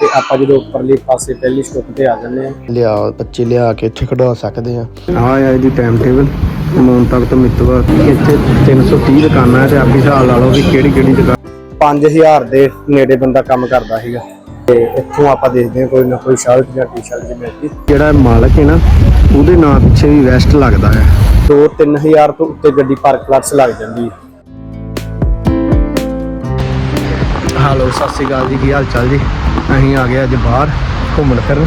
ਤੇ ਆਪਾਂ ਜਦੋਂ ਉੱਪਰਲੇ ਪਾਸੇ ਪਹਿਲੀ ਸਟੋਪ ਤੇ ਆ ਜਾਂਦੇ ਆ ਲਿਆ ਬੱਚੇ ਲਿਆ ਕੇ ਇੱਥੇ ਖੜਾ ਸਕਦੇ ਆ ਆ ਹੈ ਇਹਦੀ ਟਾਈਮ ਟੇਬਲ ਮੌਨ ਤੱਕ ਤੋਂ ਮਿੱਤਵਾ ਇੱਥੇ 330 ਦੁਕਾਨਾਂ ਹੈ ਤੇ ਆਪ ਹੀ ਹਿਸਾਬ ਲਾ ਲਓ ਵੀ ਕਿਹੜੀ ਕਿਹੜੀ ਦੁਕਾਨ। 5000 ਦੇ ਨੇੜੇ ਬੰਦਾ ਕੰਮ ਕਰਦਾ ਸੀਗਾ। ਤੇ ਇੱਥੋਂ ਆਪਾਂ ਦੇਖਦੇ ਹਾਂ ਕੋਈ ਨਾ ਕੋਈ ਸ਼ਰਟ ਜਾਂ ਟੀ-ਸ਼ਰਟ ਜਿਵੇਂ ਮਿਲਦੀ ਜਿਹੜਾ ਮਾਲਕ ਹੈ ਨਾ ਉਹਦੇ ਨਾਂ ਪਿੱਛੇ ਵੀ ਵੈਸਟ ਲੱਗਦਾ ਹੈ। 2-3000 ਤੋਂ ਉੱਤੇ ਗੱਡੀ ਪਾਰਕ ਪਲੱਸ ਲੱਗ ਜਾਂਦੀ ਹੈ। ਹਾਲੋ ਸਤਿ ਸ਼੍ਰੀ ਅਕਾਲ ਜੀ ਕੀ ਹਾਲ ਚਾਲ ਜੀ? ਅਸੀਂ ਆ ਗਏ ਅੱਜ ਬਾਹਰ ਘੁੰਮਣ ਫਿਰਨ।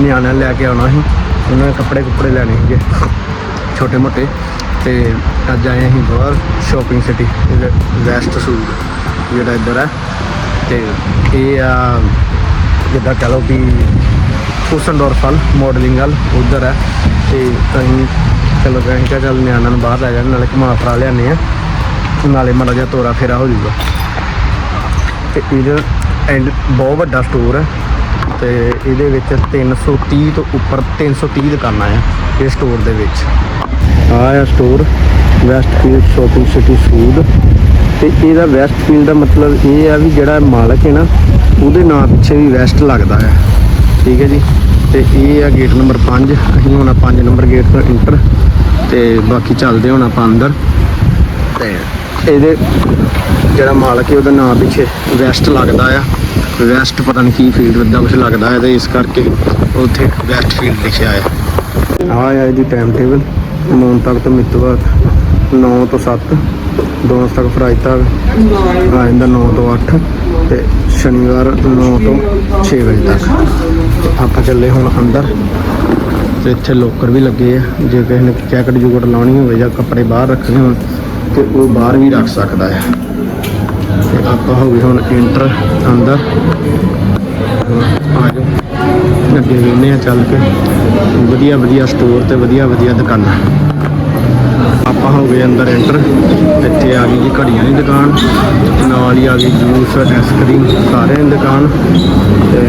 ਨਿਆਣਿਆਂ ਨੂੰ ਲੈ ਕੇ ਆਉਣਾ ਸੀ। ਉਹਨਾਂ ਨੇ ਕੱਪੜੇ ਕੁੱਪੜੇ ਲੈਣੇ ਸੀਗੇ, ਛੋਟੇ ਮੋਟੇ। ਤੇ ਅੱਜ ਆਏ ਅਸੀਂ ਬਾਹਰ ਸ਼ਾਪਿੰਗ ਸਿਟੀ ਵੈਸਟ ਸੂਟ ਜਿਹੜਾ ਇੱਧਰ ਹੈ ਤੇ ਇਹ ਆ, ਜਿੱਦਾਂ ਕਹ ਲਓ ਵੀ ਹੁਸਨਡੋਰ ਵੱਲ ਮਾਡਲਿੰਗ ਵੱਲ ਉਧਰ ਹੈ ਤੇ ਅਸੀਂ ਚਲੋ ਅਸੀਂ ਕਿਹਾ ਚੱਲ ਨਿਆਣਿਆਂ ਨੂੰ ਬਾਹਰ ਲੈ ਜਾਣ, ਨਾਲੇ ਘੁਮਾ ਫਰਾ ਲਿਆਨੇ ਆ। ਨਾਲੇ ਮਾੜਾ ਜਿਹਾ ਤੋਰਾ ਫੇਰਾ ਹੋ ਜਾਊਗਾ। ਤੇ ਇਹਦਾ ਐਂਡ ਬਹੁਤ ਵੱਡਾ ਸਟੋਰ ਹੈ ਤੇ ਇਹਦੇ ਵਿੱਚ 330 ਤੋਂ ਉੱਪਰ 330 ਦੁਕਾਨਾਂ ਆ ਇਹ ਸਟੋਰ ਦੇ ਵਿੱਚ। ਆ ਆ store Westfield shopping city food ਤੇ ਇਹਦਾ ਵੈਸਟਫੀਲਡ ਦਾ ਮਤਲਬ ਇਹ ਆ ਵੀ ਜਿਹੜਾ ਮਾਲਕ ਹੈ ਨਾ, ਉਹਦੇ ਨਾਂ ਪਿੱਛੇ ਵੀ ਵੈਸਟ ਲੱਗਦਾ ਹੈ ਠੀਕ ਹੈ ਜੀ? ਤੇ ਇਹ ਆ ਗੇਟ ਨੰਬਰ 5 ਅਸੀਂ ਹੁਣ 5 ਨੰਬਰ ਗੇਟ ਤੋਂ ਇੰਟਰ ਤੇ ਬਾਕੀ ਚੱਲਦੇ ਹੁਣ ਆਪਾਂ ਅੰਦਰ। ਤੇ ਇਹਦੇ ਜਿਹੜਾ ਮਾਲਕ ਹੈ ਉਹਦਾ ਨਾਂ ਪਿੱਛੇ ਵੈਸਟ ਲੱਗਦਾ ਆ। ਵੈਸਟ ਪਤਾ ਨਹੀਂ ਕੀ ਫੀਲਡ ਦਾ ਕੁਝ ਲੱਗਦਾ ਹੈ ਤੇ ਇਸ ਕਰਕੇ ਉੱਥੇ ਵੈਸਟ ਫੀਲਡ ਲਿਖਿਆ ਆ ਆ ਆ ਇਹਦੀ ਟਾਈਮ ਟੇਬਲ ਨੌਂ ਤੱਕ ਤੋਂ ਮਿੱਤਵਾਰ 9 ਤੋਂ 7 ਦੋ ਤੱਕ ਫਰਾਈ ਤੱਕ ਆ ਜਾਂਦਾ 9 ਤੋਂ 8 ਤੇ ਸ਼ਨੀਵਾਰ 9 ਤੋਂ 6 ਵਜੇ ਤੱਕ। ਆਪਾਂ ਚੱਲੇ ਹੁਣ ਅੰਦਰ ਤੇ ਇੱਥੇ ਲੋਕਰ ਵੀ ਲੱਗੇ ਆ। ਜੇ ਕਿਸੇ ਨੇ ਜੈਕਟ ਜੁਕਟ ਲਾਉਣੀ ਹੋਵੇ ਜਾਂ ਕੱਪੜੇ ਬਾਹਰ ਰੱਖਣੇ ਹੋਣ ਤੇ ਉਹ ਬਾਹਰ ਵੀ ਰੱਖ ਸਕਦਾ ਹੈ। ਤੇ ਆਪਾਂ ਹੋ ਗਏ ਹੁਣ ਇੰਟਰ ਅੰਦਰ। ਆ ਜਾਓ। ਅੱਗੇ ਵੇਖਦੇ ਆ ਚੱਲ ਕੇ। ਵਧੀਆ ਵਧੀਆ ਸਟੋਰ ਤੇ ਵਧੀਆ ਵਧੀਆ ਦੁਕਾਨਾਂ। ਆਪਾਂ ਹੋ ਗਏ ਅੰਦਰ ਐਂਟਰ ਇੱਥੇ ਆ ਗਈ ਜੀ ਘੜੀਆਂ ਦੀ ਦੁਕਾਨ। ਨਾਲ ਹੀ ਆ ਗਈ ਜੂਸ ਆਈਸਕ੍ਰੀਮ ਸਾਰਿਆਂ ਦੀ ਦੁਕਾਨ। ਤੇ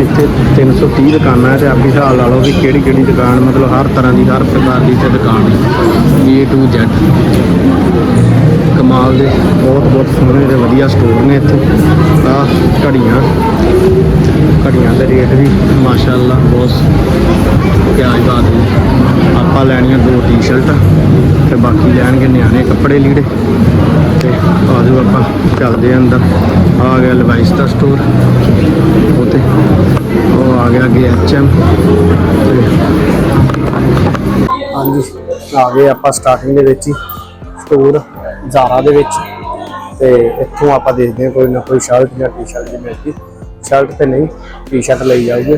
ਇੱਥੇ 330 ਦੁਕਾਨਾਂ ਹੈ ਤੇ ਆਪ ਹੀ ਹਿਸਾਬ ਲਾ ਲਓ ਵੀ ਕਿਹੜੀ ਕਿਹੜੀ ਦੁਕਾਨ ਮਤਲਬ ਹਰ ਤਰ੍ਹਾਂ ਦੀ, ਹਰ ਪ੍ਰਕਾਰ ਦੀ ਇੱਥੇ ਦੁਕਾਨ ਹੈ। A to Z ਕਮਾਲ ਦੇ, ਬਹੁਤ ਬਹੁਤ ਸੋਹਣੇ ਤੇ ਵਧੀਆ ਸਟੋਰ ਨੇ ਇੱਥੇ। ਆ ਘੜੀਆਂ ਘੜੀਆਂ ਦੇ ਰੇਟ ਵੀ ਮਾਸ਼ਾਅੱਲਾ ਬਹੁਤ ਪਿਆਜ ਬਾਤ ਨੇ ਆਪਾਂ ਲੈਣੀਆਂ ਦੋ ਟੀ-ਸ਼ਰਟ ਤੇ ਬਾਕੀ ਲੈਣਗੇ ਨਿਆਣੇ ਕੱਪੜੇ ਲੀੜੇ। ਤੇ ਆਜੋ ਆਪਾਂ, ਚੱਲਦੇ ਆ ਅੰਦਰ। ਆ ਗਿਆ ਲਵਾਈਸ ਦਾ ਸਟੋਰ ਉਤੇ ਉਹ ਆ ਗਿਆ ਅੱਗੇ H&M। ਐਚਐਮ ਹਾਂਜੀ, ਆ ਗਏ ਆਪਾਂ ਸਟਾਰਟਿੰਗ ਦੇ ਵਿੱਚ ਹੀ। ਸਟੋਰ ਜ਼ਾਰਾ ਦੇ ਵਿੱਚ। ਤੇ ਇੱਥੋਂ ਆਪਾਂ ਦੇਖਦੇ ਹਾਂ ਕੋਈ ਨਾ ਕੋਈ ਸ਼ਰਟ ਜਾਂ ਟੀ-ਸ਼ਰਟ ਜੀ ਮਿਲਦੀ ਸ਼ਰਟ ਤੇ ਨਹੀਂ ਟੀ-ਸ਼ਰਟ ਲਈ ਜਾਊਗੇ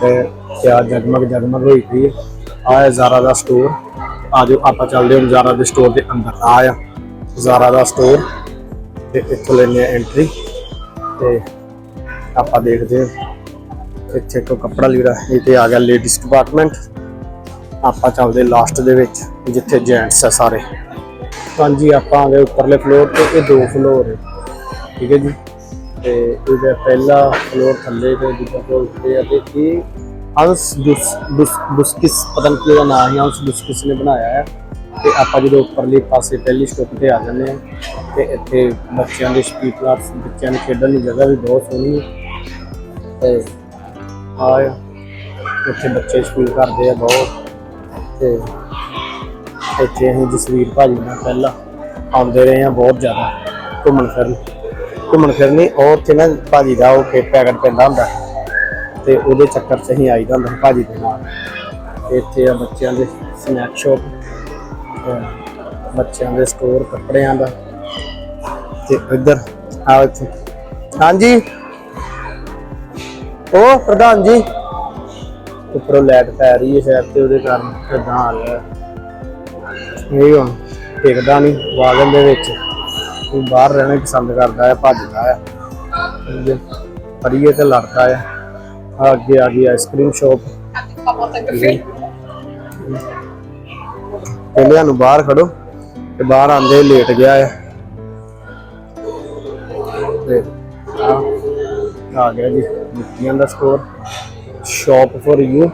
ਤੇ ਕਿਆ ਜਗਮਗ ਜਗਮਗ ਹੋਈ ਪਈ ਹੈ। ਆਹ ਹੈ ਜ਼ਾਰਾ ਦਾ ਸਟੋਰ ਆਜੋ ਆਪਾਂ ਚੱਲਦੇ ਹਾਂ ਜ਼ਾਰਾ ਦੇ ਸਟੋਰ ਦੇ ਅੰਦਰ। ਆਇਆ ਜ਼ਾਰਾ ਦਾ ਸਟੋਰ ਤੇ ਇੱਥੋਂ ਲੈਣੇ ਆ ਐਂਟਰੀ ਤੇ ਆਪਾਂ ਦੇਖਦੇ ਹਾਂ ਇੱਥੇ ਕੋ ਕੱਪੜਾ ਲੀੜਾ, ਇਹ ਤੇ ਆ ਗਿਆ ਲੇਡੀਜ਼ ਡਿਪਾਰਟਮੈਂਟ ਆਪਾਂ ਚੱਲਦੇ ਲਾਸਟ ਦੇ ਵਿੱਚ, ਜਿੱਥੇ ਜੈਂਟਸ ਆ ਸਾਰੇ। ਹਾਂਜੀ, ਆਪਾਂ ਆ ਗਏ ਉੱਪਰਲੇ ਫਲੋਰ ਤੇ, ਇਹ ਦੋ ਫਲੋਰ ਹੈ। ਠੀਕ ਹੈ ਜੀ? ਤੇ ਇਹਦਾ ਪਹਿਲਾ ਫਲੋਰ ਥੱਲੇ ਤੇ ਦੂਜਾ ਫਲੋਰ ਉੱਤੇ ਆ ਤੇ ਇਹ ਅੰਸ ਦੁਸ ਪਤਾ ਨਹੀਂ ਕਿਹਦਾ ਨਾਮ ਹੈ ਅੰਸ ਬੁਸਕਿਸ ਨੇ ਬਣਾਇਆ ਹੈ ਤੇ ਆਪਾਂ ਜਦੋਂ ਉੱਪਰਲੇ ਪਾਸੇ ਪਹਿਲੀ ਸਟੋਪ ਤੇ ਆ ਜਾਂਦੇ ਆ, ਤੇ ਇੱਥੇ ਬੱਚਿਆਂ ਦੇ ਸਪੀਡ ਕਲਾਸ ਬੱਚਿਆਂ ਨੂੰ ਖੇਡਣ ਦੀ ਜਗ੍ਹਾ ਵੀ ਬਹੁਤ ਸੋਹਣੀ ਹੈ ਤੇ ਆ ਇੱਥੇ ਬੱਚੇ ਸਕੂਲ ਕਰਦੇ ਆ ਬਹੁਤ। ਤੇ ਇੱਥੇ ਅਸੀਂ ਜਸਵੀਰ ਭਾਜੀ ਨਾਲ ਪਹਿਲਾਂ ਆਉਂਦੇ ਰਹੇ ਆ ਬਹੁਤ ਜ਼ਿਆਦਾ ਘੁੰਮਣ ਫਿਰਨ। ਘੁੰਮਣ ਫਿਰਨੀ, ਉਹ ਉੱਥੇ ਨਾ ਭਾਜੀ ਦਾ ਉਹ ਕੇ ਪੈਕਟ ਪੈਂਦਾ ਹੁੰਦਾ ਤੇ ਉਹਦੇ ਚੱਕਰ 'ਚ ਅਸੀਂ ਆਈਦਾ ਹੁੰਦਾ ਭਾਜੀ ਦੇ ਨਾਲ। ਤੇ ਇੱਥੇ ਆ ਬੱਚਿਆਂ ਦੇ ਸਨੈਕ ਸ਼ਾਪ ਬੱਚਿਆਂ ਦੇ ਸਟੋਰ ਕੱਪੜਿਆਂ ਦਾ। ਤੇ ਇੱਧਰ ਆ ਇੱਥੇ। ਹਾਂਜੀ। ਉਹ ਪ੍ਰਧਾਨ ਜੀ। ਉੱਪਰੋਂ ਲੈਟ ਪੈ ਰਹੀ ਹੈ ਸ਼ਾਇਦ ਤੇ ਉਹਦੇ ਕਾਰਨ ਕਿਦਾਂ ਆ ਰਿਹਾ। ਇਹ ਹੁਣ ਟਿਕਦਾ ਨਹੀਂ ਵਾਗਨ ਦੇ ਵਿੱਚ। ਉਹ ਬਾਹਰ ਰਹਿਣਾ ਪਸੰਦ ਕਰਦਾ ਹੈ ਭੱਜਦਾ ਹੈ ਪਰੀਏ ਤੇ ਲੜਦਾ ਹੈ ਅੱਗੇ ਆ ਗਈ ਆਈਸਕ੍ਰੀਮ ਸ਼ਾਪ। ਪਹਿਲਿਆਂ ਨੂੰ ਬਾਹਰ ਖੜੋ ਤੇ ਬਾਹਰ ਆਂਦੇ ਲੇਟ ਗਿਆ ਹੈ ਤੇ ਆ ਗਿਆ ਜੀ ਜੁੱਤੀਆਂ ਦਾ ਸਟੋਰ ਸ਼ਾਪ ਫॉर ਯੂ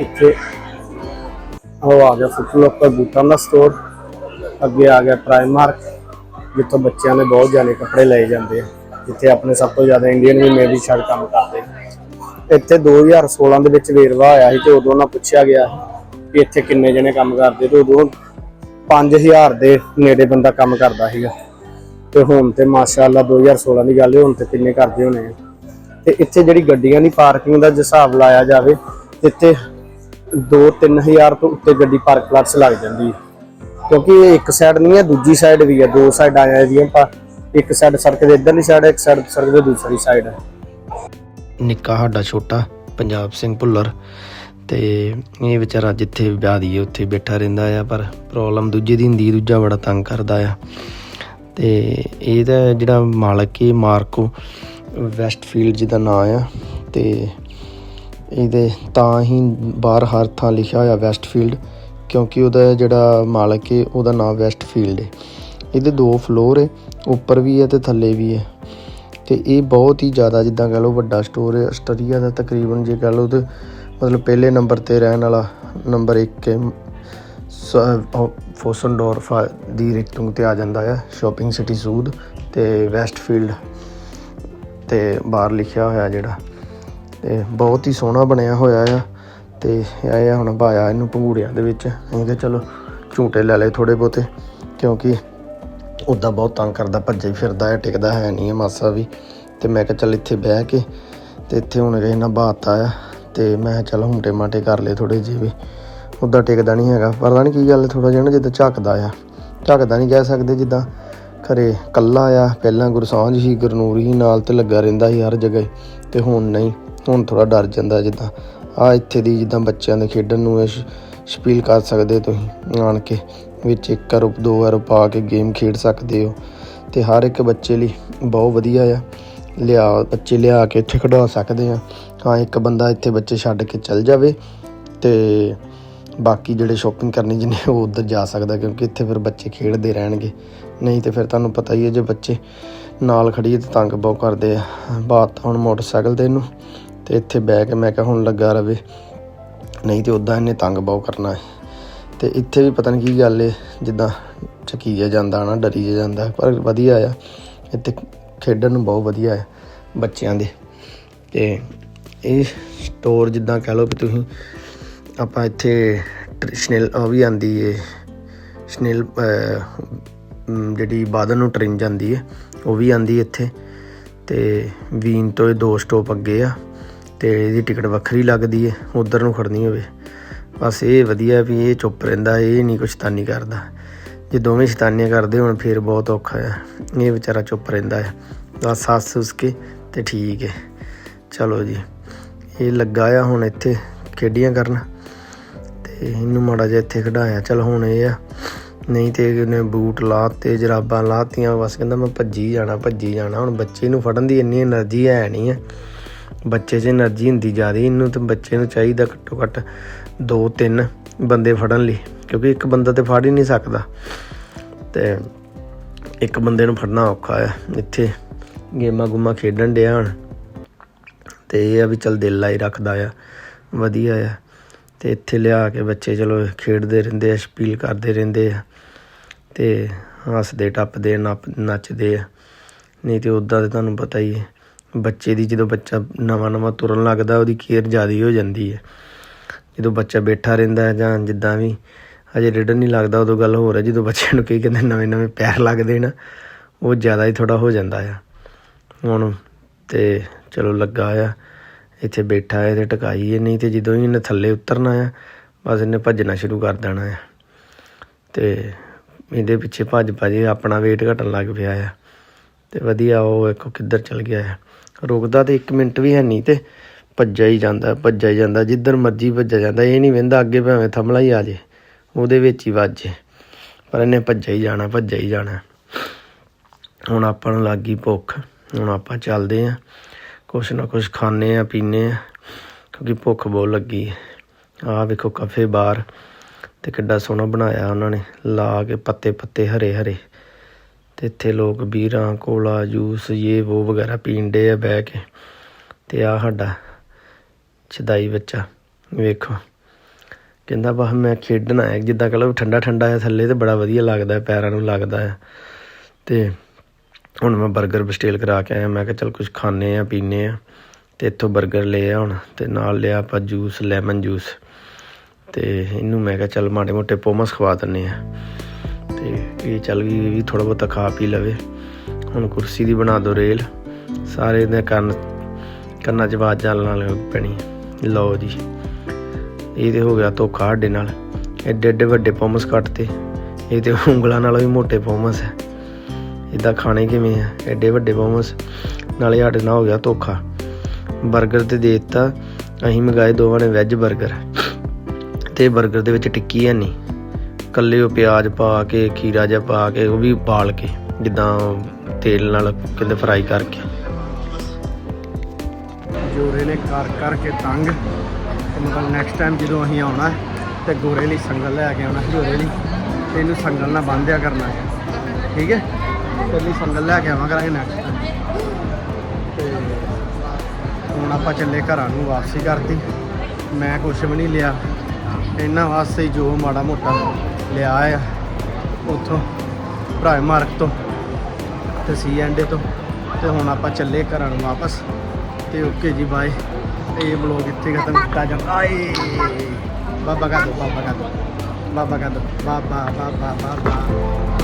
ਇੱਥੇ ਉਹ ਆ ਗਿਆ ਫੁੱਟ ਲੋਕਰ ਬੂਟਾਂ ਦਾ ਸਟੋਰ ਅੱਗੇ ਆ ਗਿਆ ਪ੍ਰਾਈਮਾਰਕ ਜਿੱਥੋਂ ਬੱਚਿਆਂ ਦੇ ਬਹੁਤ ਜ਼ਿਆਦਾ ਕੱਪੜੇ ਲਏ ਜਾਂਦੇ ਆ। ਜਿੱਥੇ ਆਪਣੇ ਸਭ ਤੋਂ ਜ਼ਿਆਦਾ ਇੰਡੀਅਨ ਵੀ ਮੇਬੀ ਸ਼ਾਇਦ ਕੰਮ ਕਰਦੇ ਇੱਥੇ 2016 ਦੇ ਵਿੱਚ ਵੇਰਵਾ ਆਇਆ ਸੀ ਤੇ ਉਦੋਂ ਨਾ ਪੁੱਛਿਆ ਗਿਆ ਕਿ ਇੱਥੇ ਕਿੰਨੇ ਜਣੇ ਕੰਮ ਕਰਦੇ ਤੇ ਉਦੋਂ 5000 ਦੇ ਨੇੜੇ ਬੰਦਾ ਕੰਮ ਕਰਦਾ ਸੀਗਾ। ਤੇ ਹੁਣ ਤੇ ਮਾਸ਼ਾਅੱਲਾ 2016 ਦੀ ਗੱਲ ਹੈ ਹੁਣ ਤੇ ਕਿੰਨੇ ਕਰਦੇ ਹੋਣੇ ਆ। ਤੇ ਇੱਥੇ ਜਿਹੜੀ ਗੱਡੀਆਂ ਦੀ ਪਾਰਕਿੰਗ ਦਾ ਜੇ ਹਿਸਾਬ ਲਾਇਆ ਜਾਵੇ ਤੇ ਇੱਥੇ 2-3000 ਤੋਂ ਉੱਤੇ ਗੱਡੀ ਪਾਰਕ ਪਲਾਟਸ ਲੱਗ ਜਾਂਦੀ ਹੈ। ਕਿਉਂਕਿ ਇਹ ਇੱਕ ਸਾਈਡ ਨਹੀਂ ਹੈ, ਦੂਜੀ ਸਾਈਡ ਵੀ ਹੈ। ਦੋ ਸਾਈਡਾਂ ਆ ਇਹਦੀਆਂ ਪਰ ਇੱਕ ਸਾਈਡ ਸੜਕ ਦੇ ਇੱਧਰਲੀ ਸਾਈਡ ਹੈ, ਇੱਕ ਸਾਈਡ ਸੜਕ ਦੇ ਦੂਸਰੀ ਸਾਈਡ ਹੈ। ਨਿੱਕਾ ਸਾਡਾ ਛੋਟਾ, ਪੰਜਾਬ ਸਿੰਘ ਭੁੱਲਰ। ਤੇ ਇਹ ਵਿਚਾਰਾ ਜਿੱਥੇ ਵਿਆਹ ਦੀ ਉੱਥੇ ਬੈਠਾ ਰਹਿੰਦਾ ਆ, ਪਰ ਪ੍ਰੋਬਲਮ ਦੂਜੇ ਦੀ ਹੁੰਦੀ, ਦੂਜਾ ਬੜਾ ਤੰਗ ਕਰਦਾ ਆ। ਤੇ ਇਹਦਾ ਜਿਹੜਾ ਮਾਲਕ ਹੈ, ਮਾਰਕੋ ਵੈਸਟਫੀਲਡ ਜਿਹਦਾ ਨਾਂ ਆ, ਤੇ ਇਹਦੇ ਤਾਂ ਹੀ ਬਾਹਰ ਹਰ ਥਾਂ ਲਿਖਿਆ ਹੋਇਆ ਵੈਸਟਫੀਲਡ, ਕਿਉਂਕਿ ਉਹਦਾ ਜਿਹੜਾ ਮਾਲਕ ਹੈ ਉਹਦਾ ਨਾਮ ਵੈਸਟਫੀਲਡ ਹੈ ਇਹਦੇ ਦੋ ਫਲੋਰ ਹੈ ਉੱਪਰ ਵੀ ਹੈ ਤੇ ਥੱਲੇ ਵੀ ਹੈ ਤੇ ਇਹ ਬਹੁਤ ਹੀ ਜ਼ਿਆਦਾ, ਜਿੱਦਾਂ ਕਹ ਲਓ ਵੱਡਾ ਸਟੋਰ ਹੈ ਆਸਟਰੀਆ ਦਾ ਤਕਰੀਬਨ ਜੇ ਕਹ ਲਓ ਤੇ ਮਤਲਬ ਪਹਿਲੇ ਨੰਬਰ ਤੇ ਰਹਿਣ ਵਾਲਾ ਨੰਬਰ 1 ਹੈ ਫੋਸਨਡੋਰਫ ਦੀ ਰਿਕਟਿੰਗ ਤੇ ਆ ਜਾਂਦਾ ਹੈ ਸ਼ਾਪਿੰਗ ਸਿਟੀ ਸੂਦ ਤੇ ਵੈਸਟਫੀਲਡ ਤੇ ਬਾਹਰ ਲਿਖਿਆ ਹੋਇਆ ਜਿਹੜਾ। ਤੇ ਬਹੁਤ ਹੀ ਸੋਹਣਾ ਬਣਿਆ ਹੋਇਆ ਆ। ਤੇ ਇਹ ਆ ਹੁਣ ਪਾਇਆ ਇਹਨੂੰ ਪੰਗੂੜਿਆਂ ਦੇ ਵਿੱਚ। ਅਸੀਂ ਕਿਹਾ ਚਲੋ ਝੂਟੇ ਲੈ ਲਏ ਥੋੜੇ ਬਹੁਤੇ ਕਿਉਂਕਿ ਉੱਦਾਂ ਬਹੁਤ ਤੰਗ ਕਰਦਾ ਭੱਜੇ ਫਿਰਦਾ ਹੈ ਟਿਕਦਾ ਹੈ ਨਹੀਂ ਹੈ ਮਾਸਾ ਵੀ। ਤੇ ਮੈਂ ਕਿਹਾ ਚੱਲ ਇੱਥੇ ਬਹਿ ਕੇ ਤੇ ਇੱਥੇ ਹੁਣ ਕਿਸੇ ਨਾਲ ਬਾਤਾ ਆ ਤੇ ਮੈਂ ਚੱਲ ਹੁੰਟੇ ਮਾਟੇ ਕਰ ਲਏ ਥੋੜੇ ਜਿਹੇ ਵੀ। ਉੱਦਾਂ ਟਿਕਦਾ ਨਹੀਂ ਹੈਗਾ। ਪਤਾ ਨਹੀਂ ਕੀ ਗੱਲ ਥੋੜਾ ਜਿਹਾ ਨਾ ਜਿੱਦਾਂ ਝੱਕਦਾ ਆ। ਝੱਕਦਾ ਨਹੀਂ ਕਹਿ ਸਕਦੇ ਜਿੱਦਾਂ ਖਰੇ ਕੱਲਾ ਆ। ਪਹਿਲਾਂ ਗੁਰਸਾਂਝ ਹੀ ਗੁਰਨੂਰ ਹੀ ਨਾਲ ਤੇ ਲੱਗਾ ਰਹਿੰਦਾ ਸੀ ਹਰ ਜਗ੍ਹਾ ਹੀ, ਤੇ ਹੁਣ ਨਹੀਂ। ਹੁਣ ਥੋੜਾ ਡਰ ਜਾਂਦਾ ਜਿੱਦਾਂ ਆ ਇੱਥੇ ਦੀ ਜਿੱਦਾਂ ਬੱਚਿਆਂ ਦੇ ਖੇਡਣ ਨੂੰ ਇਹ ਸਪੀਲ ਕਰ ਸਕਦੇ ਤੁਸੀਂ ਆਣ ਕੇ ਵਿੱਚ ਇੱਕ ਅਰਬ ਦੋ ਅਰਬ ਪਾ ਕੇ ਗੇਮ ਖੇਡ ਸਕਦੇ ਹੋ। ਤੇ ਹਰ ਇੱਕ ਬੱਚੇ ਲਈ ਬਹੁਤ ਵਧੀਆ ਆ। ਲਿਆ, ਬੱਚੇ ਲਿਆ ਕੇ ਇੱਥੇ ਖੜਾ ਸਕਦੇ ਆ। ਹਾਂ, ਇੱਕ ਬੰਦਾ ਇੱਥੇ ਬੱਚੇ ਛੱਡ ਕੇ ਚੱਲ ਜਾਵੇ ਤੇ ਬਾਕੀ ਜਿਹੜੇ ਸ਼ਾਪਿੰਗ ਕਰਨੀ ਜਿੰਨੇ ਉਹ ਉੱਧਰ ਜਾ ਸਕਦਾ ਕਿਉਂਕਿ ਇੱਥੇ ਫਿਰ ਬੱਚੇ ਖੇਡਦੇ ਰਹਿਣਗੇ। ਨਹੀਂ ਤੇ ਫਿਰ ਤੁਹਾਨੂੰ ਪਤਾ ਹੀ ਹੈ ਜੇ ਬੱਚੇ ਨਾਲ ਖੜੀਏ ਤੇ ਤੰਗ ਬਹੁਤ ਕਰਦੇ ਆ। ਬਾਤ ਹੁਣ ਮੋਟਰਸਾਈਕਲ ਤੇ ਇਹਨੂੰ। ਤੇ ਇੱਥੇ ਬਹਿ ਕੇ ਮੈਂ ਕਿਹਾ ਹੁਣ ਲੱਗਾ ਰਵੇ, ਨਹੀਂ ਤੇ ਉਦਾਂ ਇਹਨੇ ਤੰਗ ਬਹੁਤ ਕਰਨਾ ਹੈ। ਤੇ ਇੱਥੇ ਵੀ ਪਤਾ ਨਹੀਂ ਕੀ ਗੱਲ ਏ, ਜਿੱਦਾਂ ਚੱਕੀ ਜਿਹਾ ਜਾਂਦਾ ਨਾ ਡਰੀ ਜਿਹਾ ਜਾਂਦਾ, ਪਰ ਵਧੀਆ ਆ। ਇੱਥੇ ਖੇਡਣ ਨੂੰ ਬਹੁਤ ਵਧੀਆ ਹੈ ਬੱਚਿਆਂ ਦੇ। ਤੇ ਇਹ ਸਟੋਰ ਜਿੱਦਾਂ ਕਹਿ ਲਓ ਵੀ ਤੁਸੀਂ, ਆਪਾਂ ਇੱਥੇ ਟ੍ਰੈਡੀਸ਼ਨਲ ਉਹ ਵੀ ਆਂਦੀ ਏ, ਸਨਿਲ ਜਿਹੜੀ ਬਾਦਲ ਨੂੰ ਟ੍ਰੇਨ ਜਾਂਦੀ ਹੈ ਉਹ ਵੀ ਆਂਦੀ ਇੱਥੇ। ਤੇ ਵੀਨ ਤੋਂ ਇਹ ਦੋ ਸਟੋਪ ਅੱਗੇ ਆ। ਤੇ ਇਹਦੀ ਟਿਕਟ ਵੱਖਰੀ ਲੱਗਦੀ ਹੈ ਉਧਰ ਨੂੰ ਖੜਨੀ ਹੋਵੇ। ਬਸ ਇਹ ਵਧੀਆ ਵੀ ਇਹ ਚੁੱਪ ਰਹਿੰਦਾ, ਇਹ ਨਹੀਂ ਕੋਈ ਸ਼ੈਤਾਨੀ ਕਰਦਾ। ਜੇ ਦੋਵੇਂ ਸ਼ੈਤਾਨੀਆਂ ਕਰਦੇ ਹੋਣ, ਫਿਰ ਬਹੁਤ ਔਖਾ ਹੈ ਇਹ ਵਿਚਾਰਾ ਚੁੱਪ ਰਹਿੰਦਾ ਹੈ ਬਸ ਸੱਸ ਕੇ ਤੇ ਠੀਕ ਹੈ ਚਲੋ ਜੀ, ਇਹ ਲੱਗਾ ਆ ਹੁਣ ਇੱਥੇ ਖੇਡੀਆਂ ਕਰਨ। ਤੇ ਇਹਨੂੰ ਮਾੜਾ ਜਿਹਾ ਇੱਥੇ ਖੜਾਇਆ ਚਲ ਹੁਣ ਇਹ ਆ। ਨਹੀਂ ਤੇ ਇਹਨੇ ਬੂਟ ਲਾਤੇ, ਜਰਾਬਾਂ ਲਾਤੀਆਂ। ਬਸ ਕਹਿੰਦਾ ਮੈਂ ਭੱਜੀ ਜਾਣਾ ਭੱਜੀ ਜਾਣਾ। ਹੁਣ ਬੱਚੇ ਨੂੰ ਫੜਨ ਦੀ ਇੰਨੀ એનર્ਜੀ ਹੈ ਨਹੀਂ ਹੈ ਬੱਚੇ 'ਚ એનર્ਜੀ ਹੁੰਦੀ ਜ਼ਿਆਦਾ ਇਹਨੂੰ ਤੇ ਬੱਚੇ ਨੂੰ ਚਾਹੀਦਾ ਘੱਟੋ ਘੱਟ 2-3 ਬੰਦੇ ਫੜਨ ਲਈ, ਕਿਉਂਕਿ ਇੱਕ ਬੰਦਾ ਤੇ ਫੜ ਹੀ ਨਹੀਂ ਸਕਦਾ। ਤੇ ਇੱਕ ਬੰਦੇ ਨੂੰ ਫੜਨਾ ਔਖਾ ਆ। ਇੱਥੇ ਗੇਮਾਂ ਗੁਮਾ ਖੇਡਣ ਡਿਆ ਹਣ। ਤੇ ਇਹ ਆ ਵੀ ਚੱਲ ਦਿਲ ਲਾਈ ਰੱਖਦਾ ਆ, ਵਧੀਆ ਆ। ਤੇ ਇੱਥੇ ਲਿਆ ਕੇ ਬੱਚੇ ਚਲੋ ਖੇਡਦੇ ਰਹਿੰਦੇ ਆ ਸ਼ਪੀਲ ਕਰਦੇ ਰਹਿੰਦੇ ਆ। ਤੇ ਹੱਸਦੇ, ਟੱਪਦੇ ਨੱਚਦੇ ਆ। ਨਹੀਂ ਤੇ ਉਦਾਂ ਤੇ ਤੁਹਾਨੂੰ ਪਤਾ ਹੀ ਹੈ ਬੱਚੇ ਦੀ ਜਦੋਂ ਬੱਚਾ ਨਵਾਂ ਨਵਾਂ ਤੁਰਨ ਲੱਗਦਾ, ਉਹਦੀ ਕੇਅਰ ਜ਼ਿਆਦਾ ਹੋ ਜਾਂਦੀ ਹੈ। ਜਦੋਂ ਬੱਚਾ ਬੈਠਾ ਰਹਿੰਦਾ ਹੈ ਜਾਂ ਜਿੱਦਾਂ ਵੀ ਅਜੇ ਰਿਡਨ ਨਹੀਂ ਲੱਗਦਾ, ਉਦੋਂ ਗੱਲ ਹੋਰ ਹੈ। ਜਦੋਂ ਬੱਚਿਆਂ ਨੂੰ ਕਈ ਕਹਿੰਦੇ ਨਵੇਂ ਨਵੇਂ ਪੈਰ ਲੱਗਦੇ ਨਾ, ਉਹ ਜ਼ਿਆਦਾ ਹੀ ਥੋੜਾ ਹੋ ਜਾਂਦਾ ਆ। ਹੁਣ ਤੇ ਚਲੋ ਲੱਗਾ ਆ, ਇੱਥੇ ਬੈਠਾ ਹੈ ਤੇ ਟਕਾਈ ਹੈ, ਨਹੀਂ ਤੇ ਜਦੋਂ ਹੀ ਇਹਨੇ ਥੱਲੇ ਉਤਰਨਾ ਆ, ਬਸ ਇਹਨੇ ਭੱਜਣਾ ਸ਼ੁਰੂ ਕਰ ਦੇਣਾ ਆ। ਤੇ ਇਹਦੇ ਪਿੱਛੇ ਭੱਜ ਭੱਜ ਆਪਣਾ weight ਘਟਣ ਲੱਗ ਪਿਆ ਆ। ਤੇ ਵਧੀਆ ਉਹ ਵੇਖੋ ਕਿੱਧਰ ਚਲ ਗਿਆ ਆ। ਰੁਕਦਾ ਤੇ 1 ਮਿੰਟ ਵੀ ਹੈ ਨਹੀਂ ਤੇ ਭੱਜਿਆ ਹੀ ਜਾਂਦਾ, ਭੱਜਿਆ ਹੀ ਜਾਂਦਾ, ਜਿੱਧਰ ਮਰਜ਼ੀ ਭੱਜਿਆ ਜਾਂਦਾ, ਇਹ ਨਹੀਂ ਵੰਦਾ ਅੱਗੇ ਭਾਵੇਂ ਥਮਲਾ ਹੀ ਆ ਜੇ, ਉਹਦੇ ਵਿੱਚ ਹੀ ਵੱਜੇ ਪਰ ਇਹਨੇ ਭੱਜਿਆ ਹੀ ਜਾਣਾ, ਭੱਜਿਆ ਹੀ ਜਾਣਾ। ਹੁਣ ਆਪਾਂ ਨੂੰ ਲੱਗ ਗਈ ਭੁੱਖ, ਹੁਣ ਆਪਾਂ ਚੱਲਦੇ ਆਂ ਕੁਛ ਨਾ ਕੁਛ ਖਾਣੇ ਆ ਪੀਣੇ ਆ ਕਿਉਂਕਿ ਭੁੱਖ ਬਹੁਤ ਲੱਗੀ ਹੈ। ਆਹ ਵੇਖੋ ਕਫੇ ਬਾਰ ਤੇ ਕਿੱਡਾ ਸੋਹਣਾ ਬਣਾਇਆ ਉਹਨਾਂ ਨੇ, ਲਾ ਕੇ ਪੱਤੇ ਪੱਤੇ ਹਰੇ ਹਰੇ ਤੇ ਇੱਥੇ ਲੋਕ ਬੀਰਾਂ, ਕੋਲਾ, ਜੂਸ ਇਹ ਉਹ ਵਗੈਰਾ ਪੀਂਦੇ ਆ ਬਹਿ ਕੇ। ਤੇ ਆ ਸਾਡਾ ਛਦਾਈ ਬੱਚਾ, ਵੇਖੋ। ਕਹਿੰਦਾ ਬਾ ਮੈਂ ਖੇਡਣ ਆਇਆ। ਜਿੱਦਾਂ ਕਹ ਲਓ ਠੰਡਾ ਠੰਡਾ ਹੈ ਥੱਲੇ ਤੇ ਬੜਾ ਵਧੀਆ ਲੱਗਦਾ, ਪੈਰਾਂ ਨੂੰ ਲੱਗਦਾ ਹੈ ਤੇ ਹੁਣ ਮੈਂ 버ਗਰ ਬਸਟੇਲ ਕਰਾ ਕੇ ਆਇਆ। ਮੈਂ ਕਿਹਾ, ਚਲ ਕੁਝ ਖਾਣੇ ਆ ਪੀਣੇ ਆ। ਤੇ ਇੱਥੋਂ 버ਗਰ ਲਿਆ ਹੁਣ, ਤੇ ਨਾਲ ਲਿਆ ਆਪਾਂ ਜੂਸ, ਲੈਮਨ ਜੂਸ। ਤੇ ਇਹਨੂੰ ਮੈਂ ਕਿਹਾ, ਚੱਲ ਮਾੜੇ ਮੋਟੇ ਪੋਮਸ ਖਵਾ ਦਿੰਨੇ ਆ। ਤੇ ਇਹ ਚੱਲ ਗਈ ਵੀ ਥੋੜਾ ਬਹੁਤਾ ਖਾ ਪੀ ਲਵੇ। ਹੁਣ ਕੁਰਸੀ ਦੀ ਬਣਾ ਦੋ ਰੇਲ। ਸਾਰੇ ਦੇ ਕੰਨ, ਕੰਨਾਂ 'ਚ ਆਵਾਜ਼ ਜਾਣ ਨਾਲ ਪੈਣੀ। ਲਓ ਜੀ। ਇਹ ਤੇ ਹੋ ਗਿਆ ਧੋਖਾ ਸਾਡੇ ਨਾਲ। ਐਡੇ ਐਡੇ ਵੱਡੇ ਪਮਸ ਕੱਟਤੇ। ਇਹ ਤੇ ਉਂਗਲਾਂ ਨਾਲੋਂ ਵੀ ਮੋਟੇ ਪਮਸ ਹੈ ਇਦਾਂ ਖਾਣੇ ਕਿਵੇਂ ਆ? ਐਡੇ ਵੱਡੇ ਪਮਸ ਨਾਲੇ ਸਾਡੇ ਨਾਲ ਹੋ ਗਿਆ ਧੋਖਾ। 버ਗਰ ਤੇ ਦੇ ਦਿੱਤਾ। ਅਸੀਂ ਮੰਗਾਏ ਦੋਵਾਂ ਨੇ ਵੈਜ 버ਗਰ ਤੇ 버ਗਰ ਦੇ ਵਿੱਚ ਟਿੱਕੀ ਹੈ ਨਹੀਂ ਕੱਲੇ ਉਹ ਪਿਆਜ਼ ਪਾ ਕੇ ਖੀਰਾ ਜਿਹਾ ਪਾ ਕੇ ਉਹ ਵੀ ਬਾਲ ਕੇ ਜਿੱਦਾਂ ਤੇਲ ਨਾਲ ਕਹਿੰਦੇ ਫਰਾਈ ਕਰਕੇ। ਜੋਰੇ ਨੇ ਕਰ ਕਰਕੇ ਤੰਗ। ਤੇ ਮਤਲਬ ਨੈਕਸਟ ਟਾਈਮ ਜਦੋਂ ਅਸੀਂ ਆਉਣਾ ਹੈ, ਤੇ ਗੋਰੇ ਲਈ ਸੰਗਲ ਲੈ ਕੇ ਆਉਣਾ ਜੋਰੇ ਲਈ। ਤੇ ਇਹਨੂੰ ਸੰਗਲ ਨਾਲ ਬੰਨ੍ਹਿਆ ਕਰਨਾ ਹੈ। ਠੀਕ ਹੈ? ਤੇ ਲਈ ਸੰਗਲ ਲੈ ਕੇ ਆਵਾਂ ਕਰਾਂਗੇ ਨੈਕਸਟ ਟਾਈਮ ਤੇ ਹੁਣ ਆਪਾਂ ਚੱਲੇ ਘਰਾਂ ਨੂੰ ਵਾਪਸੀ ਕਰਤੀ। ਮੈਂ ਕੁਛ ਵੀ ਨਹੀਂ ਲਿਆ। ਇਹਨਾਂ ਵਾਸਤੇ ਜੋ ਮਾੜਾ ਮੋਟਾ ਲਿਆ ਆ, ਉੱਥੋਂ ਭਰਾ ਮਾਰਕ ਤੋਂ ਤੇ ਸੀ ਐਂਡੇ ਤੋਂ ਤੇ ਹੁਣ ਆਪਾਂ ਚੱਲੇ ਘਰਾਂ ਨੂੰ ਵਾਪਸ। ਤੇ ਓਕੇ ਜੀ ਬਾਏ ਇਹ ਬਲੌਗ ਇੱਥੇ ਖਤਮ ਕੀਤਾ ਜਾਂਦਾ ਆਏ! ਬਾਬਾ ਕਾ ਦੋ, ਬਾਬਾ ਕਾ ਦੋ। ਬਾਬਾ ਕਾ ਦੋ। ਬਾਬਾ ਬਾਬਾ ਬਾਬਾ।